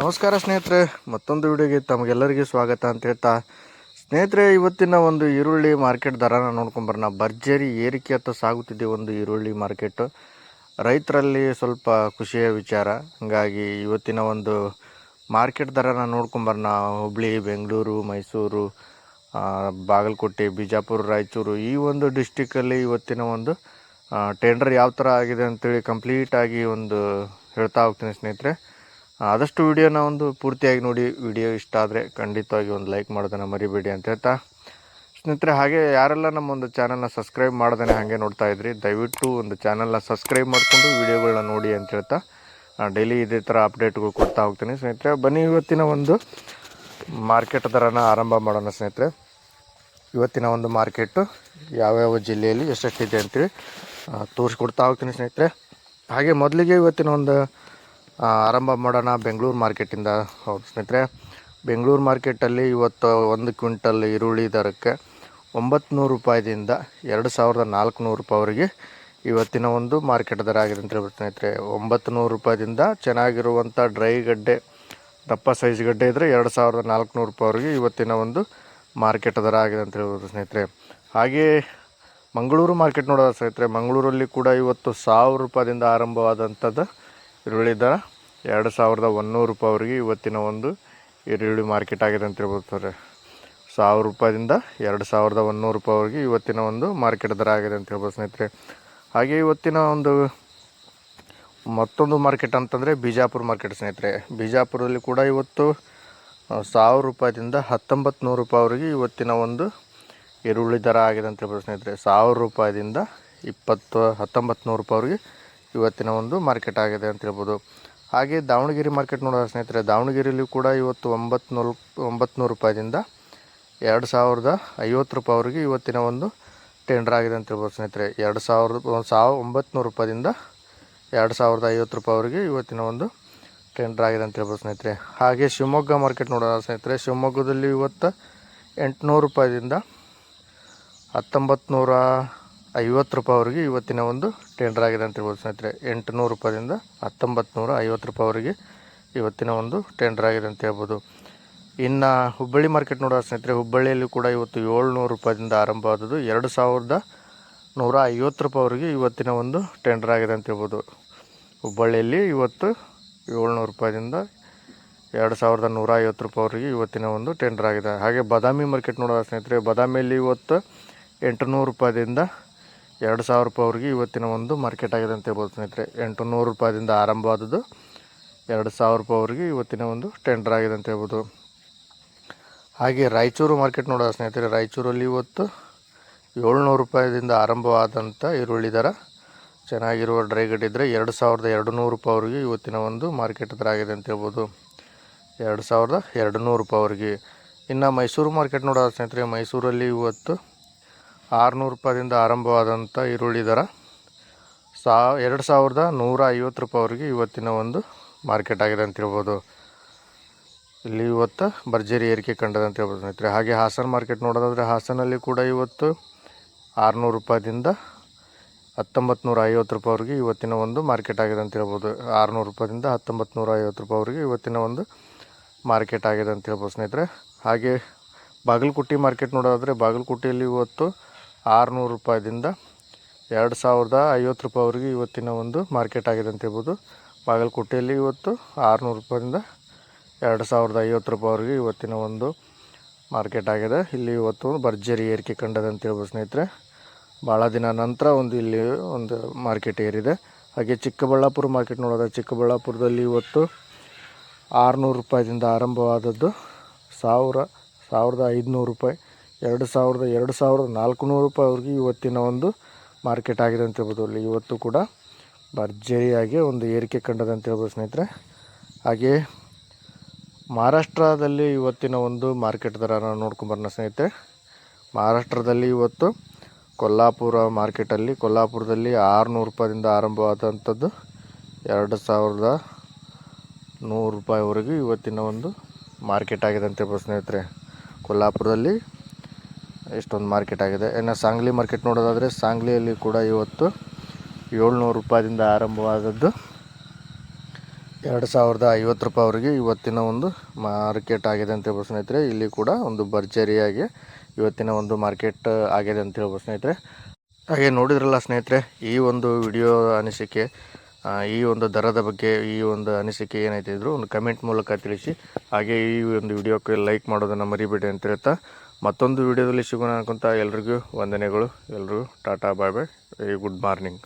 ನಮಸ್ಕಾರ ಸ್ನೇಹಿತರೆ, ಮತ್ತೊಂದು ವಿಡಿಯೋಗೆ ತಮಗೆಲ್ಲರಿಗೂ ಸ್ವಾಗತ ಅಂತ ಹೇಳ್ತಾ, ಸ್ನೇಹಿತರೆ, ಇವತ್ತಿನ ಒಂದು ಈರುಳ್ಳಿ ಮಾರ್ಕೆಟ್ ದರನ ನೋಡ್ಕೊಂಬರೋಣ. ಭರ್ಜರಿ ಏರಿಕೆ ಅಂತ ಸಾಗುತ್ತಿದೆ ಒಂದು ಈರುಳ್ಳಿ ಮಾರ್ಕೆಟ್. ರೈತರಲ್ಲಿ ಸ್ವಲ್ಪ ಖುಷಿಯ ವಿಚಾರ. ಹಾಗಾಗಿ ಇವತ್ತಿನ ಒಂದು ಮಾರ್ಕೆಟ್ ದರನ ನೋಡ್ಕೊಂಬರೋಣ. ಹುಬ್ಳಿ, ಬೆಂಗಳೂರು, ಮೈಸೂರು ಬಾಗಲಕೋಟೆ, ಬಿಜಾಪುರ, ರಾಯಚೂರು ಈ ಒಂದು ಡಿಸ್ಟಿಕಲ್ಲಿ ಇವತ್ತಿನ ಒಂದು ಟೆಂಡರ್ ಯಾವ ಥರ ಆಗಿದೆ ಅಂತೇಳಿ ಕಂಪ್ಲೀಟಾಗಿ ಒಂದು ಹೇಳ್ತಾ ಹೋಗ್ತೀನಿ ಸ್ನೇಹಿತರೆ. ಆದಷ್ಟು ವಿಡಿಯೋನ ಒಂದು ಪೂರ್ತಿಯಾಗಿ ನೋಡಿ, ವಿಡಿಯೋ ಇಷ್ಟ ಆದರೆ ಖಂಡಿತವಾಗಿ ಒಂದು ಲೈಕ್ ಮಾಡೋದನ್ನು ಮರಿಬೇಡಿ ಅಂತ ಹೇಳ್ತಾ. ಸ್ನೇಹಿತರೆ, ಹಾಗೆ ಯಾರೆಲ್ಲ ನಮ್ಮ ಒಂದು ಚಾನಲ್ನ ಸಬ್ಸ್ಕ್ರೈಬ್ ಮಾಡ್ದೇ ಹಾಗೆ ನೋಡ್ತಾ ಇದ್ರಿ, ದಯವಿಟ್ಟು ಒಂದು ಚಾನಲ್ನ ಸಬ್ಸ್ಕ್ರೈಬ್ ಮಾಡಿಕೊಂಡು ವಿಡಿಯೋಗಳನ್ನ ನೋಡಿ ಅಂತ ಹೇಳ್ತಾ. ಡೈಲಿ ಇದೇ ಥರ ಅಪ್ಡೇಟ್ಗಳು ಕೊಡ್ತಾ ಹೋಗ್ತೀನಿ ಸ್ನೇಹಿತರೆ. ಬನ್ನಿ, ಇವತ್ತಿನ ಒಂದು ಮಾರ್ಕೆಟ್ ದರನ ಆರಂಭ ಮಾಡೋಣ ಸ್ನೇಹಿತರೆ. ಇವತ್ತಿನ ಒಂದು ಮಾರ್ಕೆಟು ಯಾವ್ಯಾವ ಜಿಲ್ಲೆಯಲ್ಲಿ ಎಷ್ಟೆಷ್ಟಿದೆ ಅಂತೇಳಿ ತೋರಿಸ್ಕೊಡ್ತಾ ಹೋಗ್ತೀನಿ ಸ್ನೇಹಿತರೆ. ಹಾಗೆ ಮೊದಲಿಗೆ ಇವತ್ತಿನ ಒಂದು ಆರಂಭ ಮಾಡೋಣ ಬೆಂಗಳೂರು ಮಾರ್ಕೆಟಿಂದ. ಹೌದು ಸ್ನೇಹಿತರೆ, ಬೆಂಗಳೂರು ಮಾರ್ಕೆಟಲ್ಲಿ ಇವತ್ತು ಒಂದು ಕ್ವಿಂಟಲ್ ಈರುಳ್ಳಿ ದರಕ್ಕೆ ಒಂಬತ್ತು ರೂಪಾಯಿದಿಂದ ಎರಡು ಸಾವಿರದ ನಾಲ್ಕುನೂರು ರೂಪಾಯಿವರೆಗೆ ಇವತ್ತಿನ ಒಂದು ಮಾರ್ಕೆಟ್ ದರ ಆಗಿದೆ ಅಂತ ಹೇಳ್ಬಿಟ್ಟು ಸ್ನೇಹಿತರೆ. ಒಂಬತ್ತು ನೂರು ರೂಪಾಯಿದಿಂದ ಚೆನ್ನಾಗಿರುವಂಥ ಡ್ರೈ ಗಡ್ಡೆ, ದಪ್ಪ ಸೈಜ್ ಗಡ್ಡೆ ಇದ್ದರೆ ಎರಡು ಸಾವಿರದ ನಾಲ್ಕುನೂರು ರೂಪಾಯಿವರೆಗೆ ಇವತ್ತಿನ ಒಂದು ಮಾರ್ಕೆಟ್ ದರ ಆಗಿದೆ ಅಂತ ಹೇಳ್ಬೋದು ಸ್ನೇಹಿತರೆ. ಹಾಗೆ ಮಂಗಳೂರು ಮಾರ್ಕೆಟ್ ನೋಡೋದ ಸ್ನೇಹಿತರೆ? ಮಂಗಳೂರಲ್ಲಿ ಕೂಡ ಇವತ್ತು ಸಾವಿರ ರೂಪಾಯಿಂದ ಆರಂಭವಾದಂಥದ್ದು ಈರುಳ್ಳಿ ದರ. ಎರಡು ಸಾವಿರದ ಒಂದೂರು ರೂಪಾಯಿವರೆಗೆ ಇವತ್ತಿನ ಒಂದು ಈರುಳ್ಳಿ ಮಾರ್ಕೆಟ್ ಆಗಿದೆ ಅಂತ ಹೇಳ್ಬೋದು ಸರ್ ಸಾವಿರ ರೂಪಾಯಿಂದ ಎರಡು ಸಾವಿರದ ಒಂದೂರು ರೂಪಾಯಿವರೆಗೆ ಇವತ್ತಿನ ಒಂದು ಮಾರ್ಕೆಟ್ ದರ ಆಗಿದೆ ಅಂತ ಹೇಳ್ಬೋದು ಸ್ನೇಹಿತರೆ. ಹಾಗೆ ಇವತ್ತಿನ ಒಂದು ಮತ್ತೊಂದು ಮಾರ್ಕೆಟ್ ಅಂತಂದರೆ ಬಿಜಾಪುರ ಮಾರ್ಕೆಟ್ ಸ್ನೇಹಿತರೆ. ಬಿಜಾಪುರದಲ್ಲಿ ಕೂಡ ಇವತ್ತು ಸಾವಿರ ರೂಪಾಯಿಂದ ಹತ್ತೊಂಬತ್ತು ನೂರು ರೂಪಾಯಿವರೆಗೆ ಇವತ್ತಿನ ಒಂದು ಈರುಳ್ಳಿ ದರ ಆಗಿದೆ ಅಂತ ಹೇಳ್ಬೋದು ಸ್ನೇಹಿತರೆ ಸಾವಿರ ರೂಪಾಯಿದಿಂದ ಇಪ್ಪತ್ತು ಹತ್ತೊಂಬತ್ತು ನೂರು ರೂಪಾಯಿವರೆಗೆ ಇವತ್ತಿನ ಒಂದು ಮಾರ್ಕೆಟ್ ಆಗಿದೆ ಅಂತ ಹೇಳ್ಬೋದು. ಹಾಗೆ ದಾವಣಗೆರೆ ಮಾರ್ಕೆಟ್ ನೋಡೋಣ ಸ್ನೇಹಿತರೆ ದಾವಣಗೆರೆಯಲ್ಲಿ ಕೂಡ ಇವತ್ತು ಒಂಬತ್ತು ನೂರು ಒಂಬತ್ತು ನೂರು ರೂಪಾಯಿದಿಂದ ಎರಡು ಸಾವಿರದ ಐವತ್ತು ರೂಪಾಯಿವರೆಗೆ ಇವತ್ತಿನ ಒಂದು ಟೆಂಡರ್ ಆಗಿದೆ ಅಂತ ಹೇಳ್ಬೋದು ಸ್ನೇಹಿತರೆ. ಎರಡು ಸಾವಿರದ ಸಾವಿರ ಒಂಬತ್ತು ರೂಪಾಯಿದಿಂದ ಎರಡು ಸಾವಿರದ ಐವತ್ತು ರೂಪಾಯಿವರೆಗೆ ಇವತ್ತಿನ ಒಂದು ಟೆಂಡರ್ ಆಗಿದೆ ಅಂತ ಹೇಳ್ಬೋದು ಸ್ನೇಹಿತರೆ. ಹಾಗೆ ಶಿವಮೊಗ್ಗ ಮಾರ್ಕೆಟ್ ನೋಡೋಣ ಸ್ನೇಹಿತರೆ. ಶಿವಮೊಗ್ಗದಲ್ಲಿ ಇವತ್ತು ಎಂಟುನೂರು ರೂಪಾಯಿದಿಂದ ಹತ್ತೊಂಬತ್ತು ನೂರ ಐವತ್ತು ರೂಪಾಯಿವರೆಗೆ ಇವತ್ತಿನ ಒಂದು ಟೆಂಡರ್ ಆಗಿದೆ ಅಂತ ಹೇಳ್ಬೋದು ಸ್ನೇಹಿತರೆ. ಎಂಟುನೂರು ರೂಪಾಯಿಂದ ಹತ್ತೊಂಬತ್ತು ನೂರ ಐವತ್ತು ರೂಪಾಯಿವರೆಗೆ ಇವತ್ತಿನ ಒಂದು ಟೆಂಡರ್ ಆಗಿದೆ ಅಂತ ಹೇಳ್ಬೋದು. ಇನ್ನು ಹುಬ್ಬಳ್ಳಿ ಮಾರ್ಕೆಟ್ ನೋಡೋ ಸ್ನೇಹಿತರೆ. ಹುಬ್ಬಳ್ಳಿಯಲ್ಲಿ ಕೂಡ ಇವತ್ತು ಏಳ್ನೂರು ಆರಂಭ ಆರಂಭವಾದದ್ದು. ಎರಡು ಸಾವಿರದ ನೂರ ಐವತ್ತು ರೂಪಾಯಿವರೆಗೆ ಇವತ್ತಿನ ಒಂದು ಟೆಂಡರ್ ಆಗಿದೆ ಅಂತ ಹೇಳ್ಬೋದು. ಹುಬ್ಬಳ್ಳಿಯಲ್ಲಿ ಇವತ್ತು ಏಳ್ನೂರು ರೂಪಾಯಿಂದ ಎರಡು ಸಾವಿರದ ನೂರ ಐವತ್ತು ರೂಪಾಯಿವರೆಗೆ ಇವತ್ತಿನ ಒಂದು ಟೆಂಡರ್ ಆಗಿದೆ. ಹಾಗೆ ಬಾದಾಮಿ ಮಾರ್ಕೆಟ್ ನೋಡೋ ಸ್ನೇಹಿತರೆ. ಬಾದಾಮಿಯಲ್ಲಿ ಇವತ್ತು ಎಂಟುನೂರು ರೂಪಾಯಿದಿಂದ ಎರಡು ಸಾವಿರ ರೂಪಾಯಿವರೆಗೆ ಇವತ್ತಿನ ಒಂದು ಮಾರ್ಕೆಟ್ ಆಗಿದೆ ಅಂತ ಹೇಳ್ಬೋದು ಸ್ನೇಹಿತರೆ. ಎಂಟು ನೂರು ರೂಪಾಯಿದಿಂದ ಆರಂಭವಾದದ್ದು ಎರಡು ಸಾವಿರ ರೂಪಾಯಿವರೆಗೆ ಇವತ್ತಿನ ಒಂದು ಟೆಂಡರ್ ಆಗಿದೆ ಅಂತ ಹೇಳ್ಬೋದು. ಹಾಗೆ ರಾಯಚೂರು ಮಾರ್ಕೆಟ್ ನೋಡೋದು ಸ್ನೇಹಿತರೆ. ರಾಯಚೂರಲ್ಲಿ ಇವತ್ತು ಏಳ್ನೂರು ರೂಪಾಯಿದಿಂದ ಆರಂಭವಾದಂಥ ಈರುಳ್ಳಿ ದರ ಚೆನ್ನಾಗಿರುವ ಡ್ರೈ ಗಡ್ ಇದ್ದರೆ ಎರಡು ಸಾವಿರದ ಎರಡು ನೂರು ರೂಪಾಯಿವರೆಗೆ ಇವತ್ತಿನ ಒಂದು ಮಾರ್ಕೆಟ್ ದರ ಆಗಿದೆ ಅಂತ ಹೇಳ್ಬೋದು. ಎರಡು ಸಾವಿರದ ಎರಡು ನೂರು ರೂಪಾಯಿವರೆಗೆ ಇನ್ನು ಮೈಸೂರು ಮಾರ್ಕೆಟ್ ನೋಡೋದು ಸ್ನೇಹಿತರೆ. ಮೈಸೂರಲ್ಲಿ ಇವತ್ತು ಆರುನೂರು ರೂಪಾಯಿಂದ ಆರಂಭವಾದಂಥ ಈರುಳ್ಳಿ ದರ. ಸಾ, ಎರಡು ಸಾವಿರದ ನೂರ ಐವತ್ತು ರೂಪಾಯಿವರೆಗೆ ಇವತ್ತಿನ ಒಂದು ಮಾರ್ಕೆಟ್ ಆಗಿದೆ ಅಂತ ಹೇಳ್ಬೋದು. ಇಲ್ಲಿ ಇವತ್ತು ಭರ್ಜರಿ ಏರಿಕೆ ಕಂಡದ ಅಂತ ಹೇಳ್ಬೋದು ಸ್ನೇಹಿತರೆ. ಹಾಗೆ ಹಾಸನ ಮಾರ್ಕೆಟ್ ನೋಡೋದಾದರೆ ಹಾಸನಲ್ಲಿ ಕೂಡ ಇವತ್ತು ಆರುನೂರು ರೂಪಾಯಿದಿಂದ ಹತ್ತೊಂಬತ್ತು ನೂರ ಐವತ್ತು ರೂಪಾಯಿವರೆಗೆ ಇವತ್ತಿನ ಒಂದು ಮಾರ್ಕೆಟ್ ಆಗಿದೆ ಅಂತ ಹೇಳ್ಬೋದು. ಆರುನೂರು ರೂಪಾಯಿದಿಂದ ಹತ್ತೊಂಬತ್ತು ನೂರ ಐವತ್ತು ರೂಪಾಯಿವರೆಗೆ ಇವತ್ತಿನ ಒಂದು ಮಾರ್ಕೆಟ್ ಆಗಿದೆ ಅಂತ ಹೇಳ್ಬೋದು ಸ್ನೇಹಿತರೆ. ಹಾಗೆ ಬಾಗಲಕೋಟೆ ಮಾರ್ಕೆಟ್ ನೋಡೋದಾದರೆ ಬಾಗಲಕೋಟೆಯಲ್ಲಿ ಇವತ್ತು ಆರುನೂರು ರೂಪಾಯಿದಿಂದ ಎರಡು ಸಾವಿರದ ಐವತ್ತು ರೂಪಾಯಿವರೆಗೆ ಇವತ್ತಿನ ಒಂದು ಮಾರ್ಕೆಟ್ ಆಗಿದೆ ಅಂತ ಹೇಳ್ಬೋದು. ಬಾಗಲಕೋಟೆಯಲ್ಲಿ ಇವತ್ತು ಆರುನೂರು ರೂಪಾಯಿಂದ ಎರಡು ಸಾವಿರದ ಐವತ್ತು ರೂಪಾಯಿವರೆಗೆ ಇವತ್ತಿನ ಒಂದು ಮಾರ್ಕೆಟ್ ಆಗಿದೆ. ಇಲ್ಲಿ ಇವತ್ತು ಭರ್ಜರಿ ಏರಿಕೆ ಕಂಡದೆ ಅಂತ ಹೇಳ್ಬೋದು ಸ್ನೇಹಿತರೆ. ಭಾಳ ದಿನ ನಂತರ ಒಂದು ಇಲ್ಲಿ ಒಂದು ಮಾರ್ಕೆಟ್ ಏರಿದೆ. ಹಾಗೆ ಚಿಕ್ಕಬಳ್ಳಾಪುರ ಮಾರ್ಕೆಟ್ ನೋಡೋದ ಚಿಕ್ಕಬಳ್ಳಾಪುರದಲ್ಲಿ ಇವತ್ತು ಆರುನೂರು ರೂಪಾಯಿದಿಂದ ಆರಂಭವಾದದ್ದು ಸಾವಿರ, ಸಾವಿರದ ಐದುನೂರು ರೂಪಾಯಿ. ಎರಡು ಸಾವಿರದ ಎರಡು ಸಾವಿರದ ನಾಲ್ಕುನೂರು ರೂಪಾಯಿವರೆಗೆ ಇವತ್ತಿನ ಒಂದು ಮಾರ್ಕೆಟ್ ಆಗಿದೆ ಅಂತ ಹೇಳ್ಬೋದು. ಅಲ್ಲಿ ಇವತ್ತು ಕೂಡ ಭರ್ಜರಿಯಾಗಿ ಒಂದು ಏರಿಕೆ ಕಂಡದೆ ಅಂತ ಹೇಳ್ಬೋದು ಸ್ನೇಹಿತರೆ. ಹಾಗೆಯೇ ಮಹಾರಾಷ್ಟ್ರದಲ್ಲಿ ಇವತ್ತಿನ ಒಂದು ಮಾರ್ಕೆಟ್ ದರ ನಾವು ನೋಡ್ಕೊಂಬರೋಣ ಸ್ನೇಹಿತರೆ. ಮಹಾರಾಷ್ಟ್ರದಲ್ಲಿ ಇವತ್ತು ಕೊಲ್ಲಾಪುರ ಮಾರ್ಕೆಟಲ್ಲಿ, ಕೊಲ್ಲಾಪುರದಲ್ಲಿ ಆರುನೂರು ರೂಪಾಯಿಂದ ಆರಂಭವಾದಂಥದ್ದು ಎರಡು ಸಾವಿರದ ನೂರು ರೂಪಾಯಿವರೆಗೂ ಇವತ್ತಿನ ಒಂದು ಮಾರ್ಕೆಟ್ ಆಗಿದೆ ಅಂತ ಹೇಳ್ಬೋದು ಸ್ನೇಹಿತರೆ. ಕೊಲ್ಲಾಪುರದಲ್ಲಿ ಎಷ್ಟೊಂದು ಮಾರ್ಕೆಟ್ ಆಗಿದೆ. ಇನ್ನು ಸಾಂಗ್ಲಿ ಮಾರ್ಕೆಟ್ ನೋಡೋದಾದರೆ ಸಾಂಗ್ಲಿಯಲ್ಲಿ ಕೂಡ ಇವತ್ತು ಏಳ್ನೂರು ರೂಪಾಯಿಂದ ಆರಂಭವಾದದ್ದು. ಎರಡು ಸಾವಿರದ ಐವತ್ತು ರೂಪಾಯಿವರೆಗೆ ಇವತ್ತಿನ ಒಂದು ಮಾರ್ಕೆಟ್ ಆಗಿದೆ ಅಂತ ಹೇಳ್ಬೋದು ಸ್ನೇಹಿತರೆ. ಇಲ್ಲಿ ಕೂಡ ಒಂದು ಭರ್ಜರಿಯಾಗಿ ಇವತ್ತಿನ ಒಂದು ಮಾರ್ಕೆಟ್ ಆಗಿದೆ ಅಂತ ಹೇಳ್ಬೋದು ಸ್ನೇಹಿತರೆ. ಹಾಗೆ ನೋಡಿದ್ರಲ್ಲ ಸ್ನೇಹಿತರೆ, ಈ ಒಂದು ವಿಡಿಯೋ ಅನಿಸಿಕೆ ಈ ಒಂದು ದರದ ಬಗ್ಗೆ, ಈ ಒಂದು ಅನಿಸಿಕೆ ಏನಾಯ್ತಿದ್ರು ಒಂದು ಕಮೆಂಟ್ ಮೂಲಕ ತಿಳಿಸಿ. ಹಾಗೆ ಈ ಒಂದು ವಿಡಿಯೋಕ್ಕೆ ಲೈಕ್ ಮಾಡೋದನ್ನು ಮರಿಬೇಡಿ ಅಂತ ಹೇಳ್ತಾ ಮತ್ತೊಂದು ವಿಡಿಯೋದಲ್ಲಿ ಸಿಗೋಣ ಅನ್ಕೊಂತ ಎಲ್ರಿಗೂ ವಂದನೆಗಳು. ಎಲ್ಲರೂ tata bye bye. Good morning